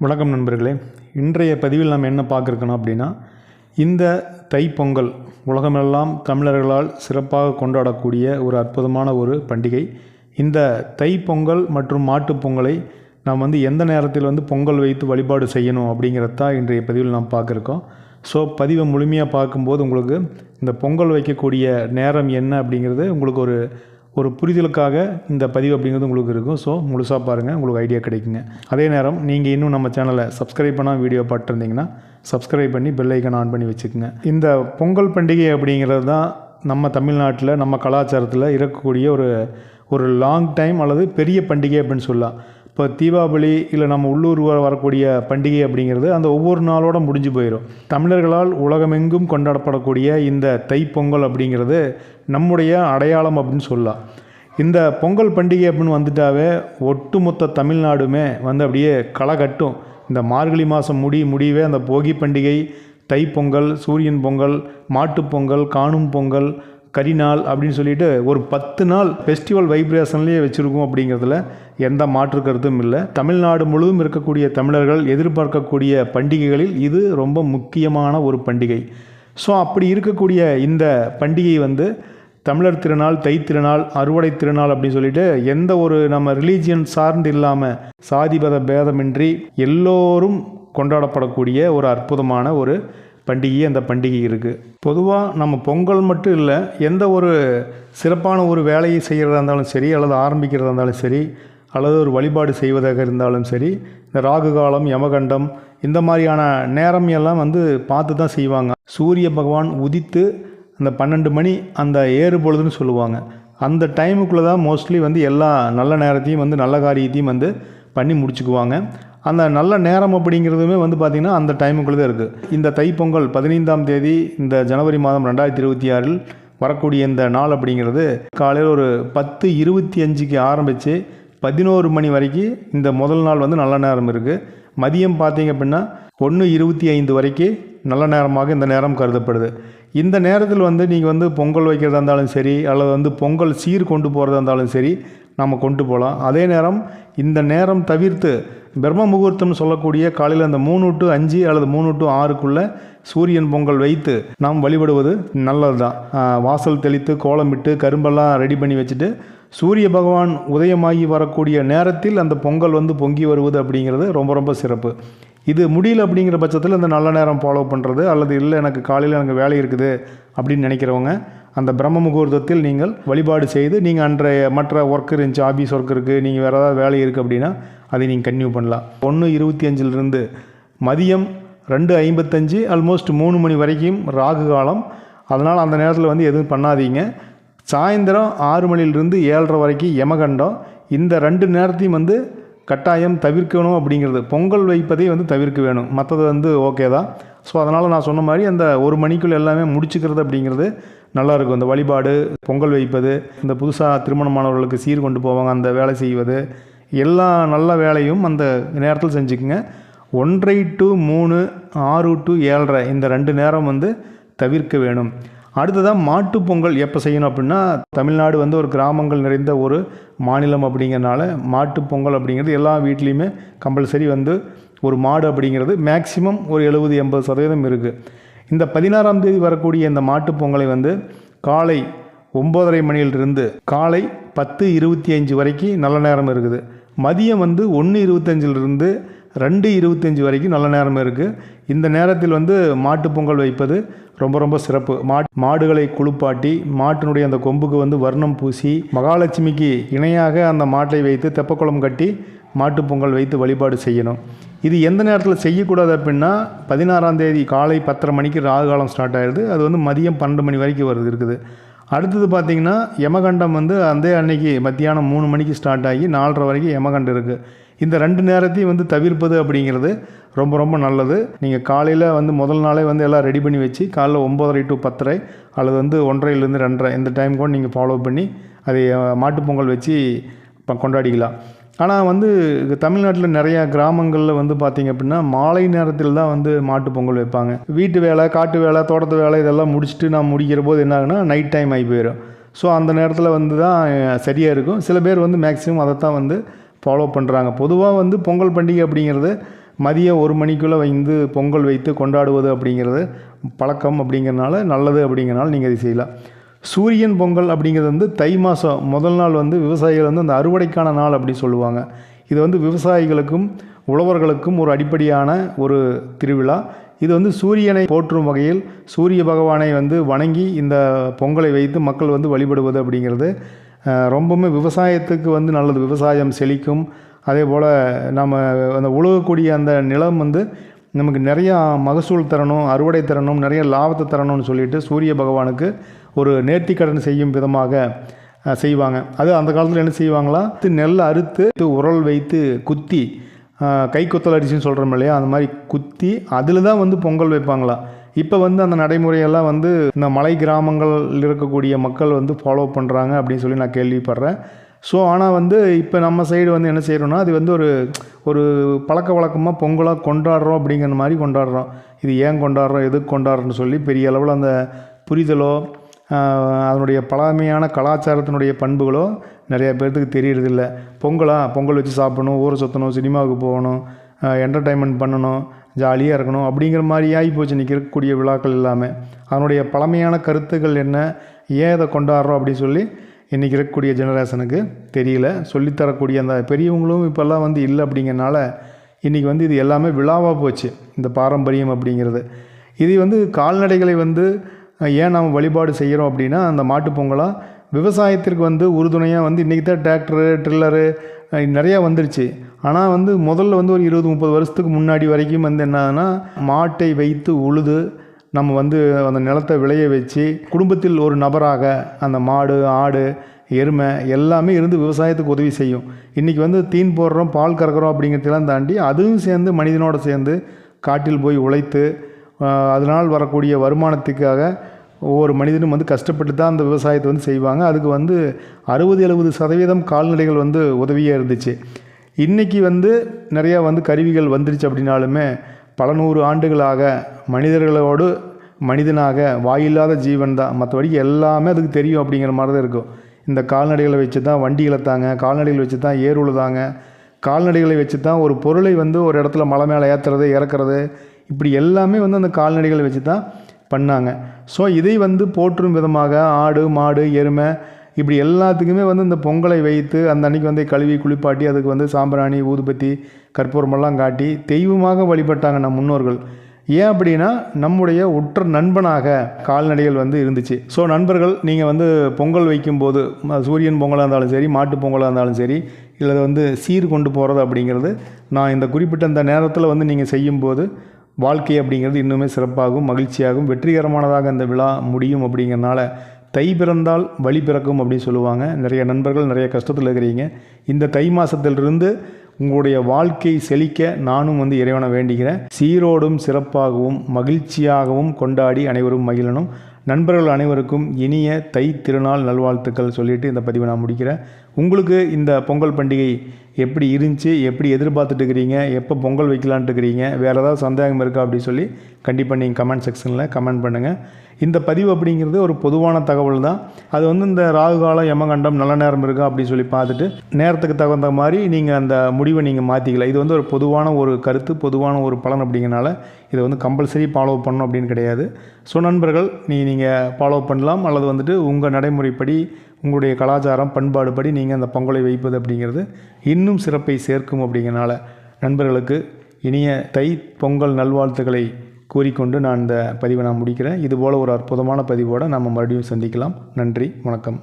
வணக்கம் நண்பர்களே. இன்றைய பதிவில் நாம் என்ன பார்க்குறோம் அப்படின்னா இந்த தைப்பொங்கல் உலகமெல்லாம் தமிழர்களால் சிறப்பாக கொண்டாடக்கூடிய ஒரு அற்புதமான ஒரு பண்டிகை. இந்த தைப்பொங்கல் மற்றும் மாட்டுப் பொங்கலை நாம் வந்து எந்த நேரத்தில் வந்து பொங்கல் வைத்து வழிபாடு செய்யணும் அப்படிங்கிறதா இன்றைய பதிவில் நாம் பார்க்குறோம். ஸோ பதிவை முழுமையாக பார்க்கும்போது உங்களுக்கு இந்த பொங்கல் வைக்கக்கூடிய நேரம் என்ன அப்படிங்கிறது உங்களுக்கு ஒரு ஒரு புரிதலுக்காக இந்த பதிவு அப்படிங்கிறது உங்களுக்கு இருக்கும். ஸோ முழுசாக பாருங்கள் உங்களுக்கு ஐடியா கிடைக்குங்க. அதே நேரம் நீங்கள் இன்னும் நம்ம சேனலை சப்ஸ்கிரைப் பண்ணால் வீடியோ பார்த்துருந்தீங்கன்னா சப்ஸ்கிரைப் பண்ணி பெல் ஐக்கன் ஆன் பண்ணி வச்சுக்கோங்க. இந்த பொங்கல் பண்டிகை அப்படிங்கிறது தான் நம்ம தமிழ்நாட்டில் நம்ம கலாச்சாரத்தில் இருக்கக்கூடிய ஒரு ஒரு லாங் டைம் அல்லது பெரிய பண்டிகை அப்படின்னு சொல்லலாம். இப்போ தீபாவளி இல்லை நம்ம உள்ளூர் வரக்கூடிய பண்டிகை அப்படிங்கிறது அந்த ஒவ்வொரு நாளோட முடிஞ்சு போயிடும் தமிழர்களால் உலகமெங்கும் கொண்டாடப்படக்கூடிய இந்த தைப்பொங்கல் அப்படிங்கிறது நம்முடைய அடையாளம் அப்படின்னு சொல்லலாம். இந்த பொங்கல் பண்டிகை அப்படின்னு வந்துட்டாவே ஒட்டுமொத்த தமிழ்நாடுமே வந்து அப்படியே களை கட்டும். இந்த மார்கழி மாதம் முடி முடியவே அந்த போகி பண்டிகை தைப்பொங்கல் சூரியன் பொங்கல் மாட்டுப்பொங்கல் காணும் பொங்கல் கரிநாள் அப்படின்னு சொல்லிட்டு ஒரு பத்து நாள் ஃபெஸ்டிவல் வைப்ரேஷன்லேயே வச்சுருக்கோம் அப்படிங்கிறதுல எந்த மாற்று கருத்தும் இல்லை. தமிழ்நாடு முழுவதும் இருக்கக்கூடிய தமிழர்கள் எதிர்பார்க்கக்கூடிய பண்டிகைகளில் இது ரொம்ப முக்கியமான ஒரு பண்டிகை. ஸோ அப்படி இருக்கக்கூடிய இந்த பண்டிகை வந்து தமிழர் திருநாள் தை திருநாள் அறுவடை திருநாள் அப்படின்னு சொல்லிட்டு எந்த ஒரு நம்ம ரிலீஜியன் சார்ந்து இல்லாமல் சாதிபத பேதமின்றி எல்லோரும் கொண்டாடப்படக்கூடிய ஒரு அற்புதமான ஒரு பண்டிகை அந்த பண்டிகை இருக்குது பொதுவாக நம்ம பொங்கல் மட்டும் இல்லை எந்த ஒரு சிறப்பான ஒரு வேலையை செய்கிறதா இருந்தாலும் சரி அல்லது ஆரம்பிக்கிறதா இருந்தாலும் சரி அல்லது ஒரு வழிபாடு செய்வதாக இருந்தாலும் சரி இந்த ராகு காலம் யமகண்டம் இந்த மாதிரியான நேரம் எல்லாம் வந்து பார்த்து தான் செய்வாங்க. சூரிய பகவான் உதித்து அந்த பன்னெண்டு மணி அந்த ஏறு பொழுதுன்னு சொல்லுவாங்க. அந்த டைமுக்குள்ளே தான் மோஸ்ட்லி வந்து எல்லா நல்ல நேரத்தையும் வந்து நல்ல காரியத்தையும் வந்து பண்ணி முடிச்சுக்குவாங்க. அந்த நல்ல நேரம் அப்படிங்கிறதுமே வந்து பார்த்திங்கன்னா அந்த டைமுக்குள்ளே தான் இருக்குது இந்த தைப்பொங்கல் பதினைந்தாம் தேதி இந்த ஜனவரி மாதம் ரெண்டாயிரத்தி இருபத்தி ஆறில் வரக்கூடிய இந்த நாள் அப்படிங்கிறது காலையில் ஒரு பத்து இருபத்தி அஞ்சுக்கு ஆரம்பித்து பதினோரு மணி வரைக்கும் இந்த முதல் நாள் வந்து நல்ல நேரம் இருக்குது மதியம் பார்த்தீங்க அப்படின்னா ஒன்று இருபத்தி ஐந்து வரைக்கும் நல்ல நேரமாக இந்த நேரம் கருதப்படுது. இந்த நேரத்தில் வந்து நீங்கள் வந்து பொங்கல் வைக்கிறதா இருந்தாலும் சரி அல்லது வந்து பொங்கல் சீர் கொண்டு போகிறதா இருந்தாலும் சரி நம்ம கொண்டு போகலாம் அதே நேரம் இந்த நேரம் தவிர்த்து பிரம்ம முகூர்த்தம்னு சொல்லக்கூடிய காலையில் அந்த மூணு டு அஞ்சு அல்லது மூணு டு ஆறுக்குள்ளே சூரியன் பொங்கல் வைத்து நாம் வழிபடுவது நல்லது தான் வாசல் தெளித்து கோலமிட்டு கரும்பெல்லாம் ரெடி பண்ணி வச்சுட்டு சூரிய பகவான் உதயமாகி வரக்கூடிய நேரத்தில் அந்த பொங்கல் வந்து பொங்கி வருவது அப்படிங்கிறது ரொம்ப ரொம்ப சிறப்பு. இது முடியல அப்படிங்கிற பட்சத்தில் இந்த நல்ல நேரம் ஃபாலோ பண்ணுறது அல்லது இல்லை எனக்கு காலையில் எனக்கு வேலை இருக்குது அப்படின்னு நினைக்கிறவங்க அந்த பிரம்ம முகூர்த்தத்தில் நீங்கள் வழிபாடு செய்து நீங்கள் அன்றைய மற்ற ஒர்க் இருந்துச்சு ஆஃபீஸ் ஒர்க் இருக்குது நீங்கள் வேறு ஏதாவது வேலை இருக்குது அப்படின்னா அதை நீங்கள் கன்டினியூ பண்ணலாம். ஒன்று இருபத்தி அஞ்சிலிருந்து மதியம் ரெண்டு ஐம்பத்தஞ்சு ஆல்மோஸ்ட் மூணு மணி வரைக்கும் ராகு காலம். அதனால் அந்த நேரத்தில் வந்து எதுவும் பண்ணாதீங்க. சாயந்தரம் ஆறு மணிலிருந்து ஏழரை வரைக்கும் யமகண்டம். இந்த ரெண்டு நேரத்தையும் வந்து கட்டாயம் தவிர்க்கணும் அப்படிங்கிறது. பொங்கல் வைப்பதை வந்து தவிர்க்க வேணும். மற்றது வந்து ஓகே தான். ஸோ அதனால் நான் சொன்ன மாதிரி அந்த ஒரு மணிக்குள் எல்லாமே முடிச்சுக்கிறது அப்படிங்கிறது நல்லாயிருக்கும். இந்த வழிபாடு பொங்கல் வைப்பது இந்த புதுசாக திருமணமானவர்களுக்கு சீர் கொண்டு போவாங்க அந்த வேலை செய்வது எல்லா நல்ல வேலையும் அந்த நேரத்தில் செஞ்சுக்குங்க. ஒன்றை டு மூணு ஆறு டு ஏழரை இந்த ரெண்டு நேரம் வந்து தவிர்க்க வேணும். அடுத்ததாக மாட்டுப் பொங்கல் எப்போ செய்யணும் அப்படின்னா தமிழ்நாடு வந்து ஒரு கிராமங்கள் நிறைந்த ஒரு மாநிலம் அப்படிங்கிறனால மாட்டு பொங்கல் அப்படிங்கிறது எல்லா வீட்லேயுமே கம்பல்சரி வந்து ஒரு மாடு அப்படிங்கிறது மேக்சிமம் ஒரு எழுபது எண்பது சதவீதம் இருக்குது இந்த பதினாறாம் தேதி வரக்கூடிய இந்த மாட்டுப் பொங்கலை வந்து காலை ஒம்போதரை மணியிலிருந்து காலை பத்து இருபத்தி அஞ்சு வரைக்கும் நல்ல நேரம் இருக்குது. மதியம் வந்து ஒன்று இருபத்தஞ்சிலிருந்து ரெண்டு இருபத்தஞ்சி வரைக்கும் நல்ல நேரம் இருக்குது இந்த நேரத்தில் வந்து மாட்டுப் பொங்கல் வைப்பது ரொம்ப ரொம்ப சிறப்பு. மா மாடுகளை குளிப்பாட்டி மாட்டினுடைய அந்த கொம்புக்கு வந்து வர்ணம் பூசி மகாலட்சுமிக்கு இணையாக அந்த மாட்டை வைத்து தெப்பக்குளம் கட்டி மாட்டுப் பொங்கல் வைத்து வழிபாடு செய்யணும். இது எந்த நேரத்தில் செய்யக்கூடாது அப்படின்னா பதினாறாம் தேதி காலை பத்தரை மணிக்கு ராகு காலம் ஸ்டார்ட் ஆயிடுது. அது வந்து மதியம் பன்னெண்டு மணி வரைக்கும் வருது இருக்குது. அடுத்தது பார்த்திங்கன்னா யமகண்டம் வந்து அந்த அன்னைக்கு மத்தியானம் மூணு மணிக்கு ஸ்டார்ட் ஆகி நாலரை வரைக்கும் யமகண்டம் இருக்குது இந்த ரெண்டு நேரத்தையும் வந்து தவிர்ப்பது அப்படிங்கிறது ரொம்ப ரொம்ப நல்லது. நீங்கள் காலையில் வந்து முதல் நாளே வந்து எல்லாம் ரெடி பண்ணி வச்சு காலைல ஒம்போதரை டு பத்தரை அல்லது வந்து ஒன்றரைலேருந்து ரெண்டரை இந்த டைம் கூட நீங்கள் ஃபாலோ பண்ணி அதை மாட்டுப்பொங்கல் மாட்டுப் பொங்கல் வச்சு ப- கொண்டாடிக்கலாம். ஆனால் வந்து தமிழ்நாட்டில் நிறையா கிராமங்களில் வந்து பார்த்திங்க அப்படின்னா மாலை நேரத்தில் தான் வந்து மாட்டு பொங்கல் வைப்பாங்க. வீட்டு வேலை காட்டு வேலை தோட்டத்து வேலை இதெல்லாம் முடிச்சுட்டு நான் முடிக்கிற போது என்ன ஆகுனா நைட் டைம் ஆகி போயிடும் ஸோ அந்த நேரத்தில் வந்து தான் சரியாக இருக்கும். சில பேர் வந்து மேக்ஸிமம் அதை தான் வந்து ஃபாலோ பண்ணுறாங்க பொதுவாக வந்து பொங்கல் பண்டிகை அப்படிங்கிறது மதியம் ஒரு மணிக்குள்ளே வந்து பொங்கல் வைத்து கொண்டாடுவது அப்படிங்கிறது பழக்கம் அப்படிங்கிறனால நல்லது அப்படிங்கிறனால நீங்கள் இதை செய்யலாம். சூரியன் பொங்கல் அப்படிங்கிறது வந்து தை மாதம் முதல் நாள் வந்து விவசாயிகள் வந்து அந்த அறுவடைக்கான நாள் அப்படி சொல்லுவாங்க. இது வந்து விவசாயிகளுக்கும் உழவர்களுக்கும் ஒரு அடிப்படையான ஒரு திருவிழா. இது வந்து சூரியனை போற்றும் வகையில் சூரிய பகவானை வந்து வணங்கி இந்த பொங்கலை வைத்து மக்கள் வந்து வழிபடுவது அப்படிங்கிறது ரொம்பவுமே விவசாயத்துக்கு வந்து நல்லது. விவசாயம் செழிக்கும். அதே போல் நம்ம அந்த உழுகக்கூடிய அந்த நிலம் வந்து நமக்கு நிறையா மகசூல் தரணும் அறுவடை தரணும் நிறைய லாபத்தை தரணும்னு சொல்லிட்டு சூரிய பகவானுக்கு ஒரு நேர்த்திக்கடன் செய்யும் விதமாக செய்வாங்க. அது அந்த காலத்தில் என்ன செய்வாங்களா? நெல் அறுத்து உரல் வைத்து குத்தி கை கொத்தல் அரிசின்னு சொல்கிறோம் இல்லையா? அந்த மாதிரி குத்தி அதில் தான் வந்து பொங்கல் வைப்பாங்களா? இப்போ வந்து அந்த நடைமுறையெல்லாம் வந்து இந்த மலை கிராமங்களில் இருக்கக்கூடிய மக்கள் வந்து ஃபாலோ பண்ணுறாங்க அப்படின்னு சொல்லி நான் கேள்விப்படுறேன். ஸோ ஆனால் வந்து இப்போ நம்ம சைடு வந்து என்ன செய்கிறோன்னா அது வந்து ஒரு ஒரு பழக்க வழக்கமாக பொங்கலாக கொண்டாடுறோம் அப்படிங்கிற மாதிரி கொண்டாடுறோம். இது ஏன் கொண்டாடுறோம்? எதுக்கு கொண்டாடுறோன்னு சொல்லி பெரிய அளவில் அந்த புரிதலோ அதனுடைய பழமையான கலாச்சாரத்தினுடைய பண்புகளோ நிறையா பேர்த்துக்கு தெரியறதில்ல. பொங்கலா? பொங்கல் வச்சு சாப்பிடணும் ஊரை சுற்றணும் சினிமாவுக்கு போகணும் என்டர்டைன்மெண்ட் பண்ணணும் ஜாலியாக இருக்கணும் அப்படிங்கிற மாதிரி ஆகி போச்சு இருக்கக்கூடிய விழாக்கள் எல்லாமே. அதனுடைய பழமையான கருத்துக்கள் என்ன? ஏன் இதை கொண்டாடுறோம் அப்படின்னு சொல்லி இன்றைக்கி இருக்கக்கூடிய ஜெனரேஷனுக்கு தெரியல. சொல்லித்தரக்கூடிய அந்த பெரியவங்களும் இப்போல்லாம் வந்து இல்லை அப்படிங்கிறனால இன்றைக்கி வந்து இது எல்லாமே விழாவாக போச்சு. இந்த பாரம்பரியம் அப்படிங்கிறது. இது வந்து கால்நடைகளை வந்து ஏன் நாம் வழிபாடு செய்கிறோம் அப்படின்னா அந்த மாட்டுப் பொங்கலாக விவசாயத்திற்கு வந்து உறுதுணையாக வந்து இன்றைக்கி தான் டிராக்டரு ட்ரில்லரு நிறையா வந்துருச்சு. ஆனால் வந்து முதல்ல வந்து ஒரு இருபது முப்பது வருஷத்துக்கு முன்னாடி வரைக்கும் வந்து என்னன்னா மாட்டை வைத்து உழுது நம்ம வந்து அந்த நிலத்தை விளைய வச்சு குடும்பத்தில் ஒரு நபராக அந்த மாடு ஆடு எருமை எல்லாமே இருந்து விவசாயத்துக்கு உதவி செய்யும். இன்றைக்கி வந்து தீன் போடுறோம் பால் கறக்கிறோம் அப்படிங்கிறதெல்லாம் தாண்டி அதுவும் சேர்ந்து மனிதனோடு சேர்ந்து காட்டில் போய் உழைத்து அதனால் வரக்கூடிய வருமானத்துக்காக ஒவ்வொரு மனிதனும் வந்து கஷ்டப்பட்டு தான் அந்த விவசாயத்தை வந்து செய்வாங்க. அதுக்கு வந்து அறுபது எழுபது சதவீதம் கால்நடைகள் வந்து உதவியாக இருந்துச்சு. இன்றைக்கி வந்து நிறையா வந்து கருவிகள் வந்துருச்சு அப்படின்னாலுமே பல நூறு ஆண்டுகளாக மனிதர்களோடு மனிதனாக வாயில்லாத ஜீவன் தான். மற்றபடி எல்லாமே அதுக்கு தெரியும் அப்படிங்கிற மாதிரி தான் இருக்கும். இந்த கால்நடைகளை வச்சு தான் வண்டி இழுத்தாங்க. கால்நடைகளை வச்சு தான் ஏர் உழுதாங்க. கால்நடைகளை வச்சு தான் ஒரு பொருளை வந்து ஒரு இடத்துல மலை மேலே ஏற்றுறது இறக்குறது இப்படி எல்லாமே வந்து அந்த கால்நடைகளை வச்சு தான் பண்ணாங்க. ஸோ இதை வந்து போற்றும் விதமாக ஆடு மாடு எருமை இப்படி எல்லாத்துக்குமே வந்து இந்த பொங்கலை வைத்து அந்த அன்னைக்கு வந்து கழுவி குளிப்பாட்டி அதுக்கு வந்து சாம்பிராணி ஊதுபத்தி கற்பூரமெல்லாம் காட்டி தெய்வமாக வழிபட்டாங்க நம் முன்னோர்கள். ஏன் அப்படின்னா நம்முடைய உற்ற நண்பனாக கால்நடைகள் வந்து இருந்துச்சு. ஸோ நண்பர்கள் நீங்கள் வந்து பொங்கல் வைக்கும்போது ம- சூரியன் பொங்கலாக இருந்தாலும் சரி மாட்டு பொங்கலாக இருந்தாலும் சரி இல்லை வந்து சீர் கொண்டு போகிறது அப்படிங்கிறது நான் இந்த குறிப்பிட்ட இந்த நேரத்தில் வந்து நீங்கள் செய்யும்போது வாழ்க்கை அப்படிங்கிறது இன்னுமே சிறப்பாகவும் மகிழ்ச்சியாகவும் வெற்றிகரமானதாக இந்த விழா முடியும் அப்படிங்கிறனால தை பிறந்தால் வழி பிறக்கும் அப்படின்னு சொல்லுவாங்க. நிறைய நண்பர்கள் நிறைய கஷ்டத்தில் இருக்கிறீங்க. இந்த தை மாதத்திலிருந்து உங்களுடைய வாழ்க்கை செழிக்க நானும் வந்து இறைவனை வேண்டிக்கிறேன் சீரோடும் சிறப்பாகவும் மகிழ்ச்சியாகவும் கொண்டாடி அனைவரும் மகிழனும் நண்பர்கள் அனைவருக்கும் இனிய தை திருநாள் நல்வாழ்த்துக்கள் சொல்லிவிட்டு இந்த பதிவை நான் முடிக்கிறேன். உங்களுக்கு இந்த பொங்கல் பண்டிகை எப்படி இருந்துச்சு எப்படி எதிர்பார்த்துட்டு இருக்கிறீங்க எப்போ பொங்கல் வைக்கலான்ட்டு இருக்கிறீங்க வேறு ஏதாவது சந்தேகம் இருக்கா அப்படின்னு சொல்லி கண்டிப்பாக நீங்கள் கமெண்ட் செக்ஷனில் கமெண்ட் பண்ணுங்கள் இந்த பதிவு அப்படிங்கிறது ஒரு பொதுவான தகவல் தான். அது வந்து இந்த ராகு காலம் யமகண்டம் நல்ல நேரம் இருக்கா அப்படின்னு சொல்லி பார்த்துட்டு நேரத்துக்கு தகுந்த மாதிரி நீங்கள் அந்த முடிவை நீங்கள் மாற்றிக்கலாம் இது வந்து ஒரு பொதுவான ஒரு கருத்து பொதுவான ஒரு பலன் அப்படிங்கிறனால இதை வந்து கம்பல்சரி ஃபாலோ பண்ணணும் அப்படின்னு கிடையாது. ஸோ நண்பர்கள் நீ நீங்கள் ஃபாலோ பண்ணலாம். அல்லது வந்துட்டு உங்கள் நடைமுறைப்படி உங்களுடைய கலாச்சாரம் பண்பாடு படி நீங்கள் அந்த பொங்கலை வைப்பது அப்படிங்கிறது இன்னும் சிறப்பை சேர்க்கும் அப்படிங்கிறனால நண்பர்களுக்கு இனிய தை பொங்கல் நல்வாழ்த்துக்களை கூறிக்கொண்டு நான் இந்த பதிவை நான் முடிக்கிறேன். இதுபோல் ஒரு அற்புதமான பதிவோடு நம்ம மறுபடியும் சந்திக்கலாம். நன்றி வணக்கம்.